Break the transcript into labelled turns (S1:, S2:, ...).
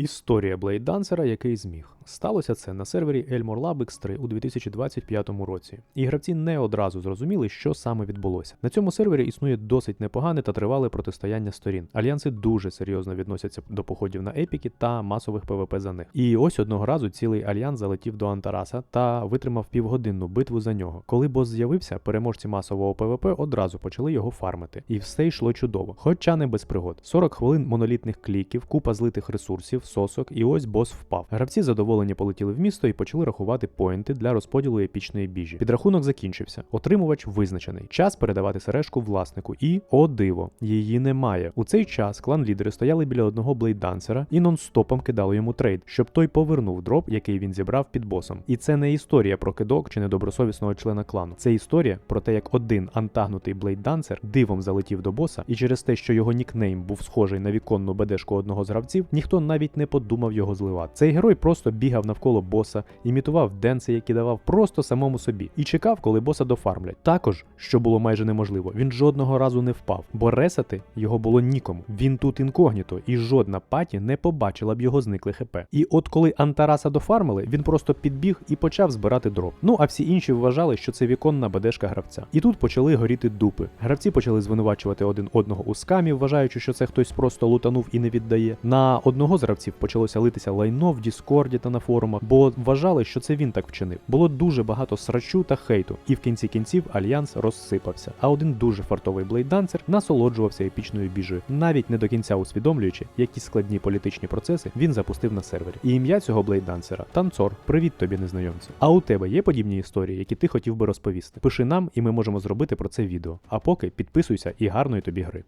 S1: Історія блейддансера, який зміг. Сталося це на сервері Elmore Labix 3 у 2025 році. І гравці не одразу зрозуміли, що саме відбулося. На цьому сервері існує досить непогане та тривале протистояння сторін. Альянси дуже серйозно відносяться до походів на епіки та масових ПВП за них. І ось одного разу цілий альянс залетів до Антараса та витримав півгодинну битву за нього. Коли бос з'явився, переможці масового ПВП одразу почали його фармити. І все йшло чудово, хоча не без пригод. 40 хвилин монолітних кліків, купа злитих ресурсів, сосок, і ось бос впав. Гравці задоволені полетіли в місто і почали рахувати поінти для розподілу епічної біжі. Підрахунок закінчився. Отримувач визначений. Час передавати сережку власнику. І о диво, її немає. У цей час клан-лідери стояли біля одного блейддансера і нон-стопом кидали йому трейд, щоб той повернув дроп, який він зібрав під босом. І це не історія про кидок чи недобросовісного члена клану. Це історія про те, як один антагнутий блейддансер дивом залетів до боса, і через те, що його нікнейм був схожий на віконну бедешку одного з гравців, ніхто навіть не подумав його зливати. Цей герой просто бігав навколо боса, імітував денси, які давав просто самому собі, і чекав, коли боса дофармлять. Також, що було майже неможливо, він жодного разу не впав, бо ресати його було нікому. Він тут інкогніто, і жодна паті не побачила б його зникле хп. І от коли Антараса дофармили, він просто підбіг і почав збирати дроп. Ну а всі інші вважали, що це віконна бедешка гравця. І тут почали горіти дупи. Гравці почали звинувачувати один одного у скамі, вважаючи, що це хтось просто лутанув і не віддає. На одного з гравців почалося литися лайно в Діскорді та на форумах, бо вважали, що це він так вчинив. Було дуже багато срачу та хейту, і в кінці кінців альянс розсипався. А один дуже фартовий блейддансер насолоджувався епічною біжею, навіть не до кінця усвідомлюючи, які складні політичні процеси він запустив на сервері. І ім'я цього блейддансера танцор. Привіт тобі, незнайомцю. А у тебе є подібні історії, які ти хотів би розповісти? Пиши нам, і ми можемо зробити про це відео. А поки підписуйся і гарної тобі гри.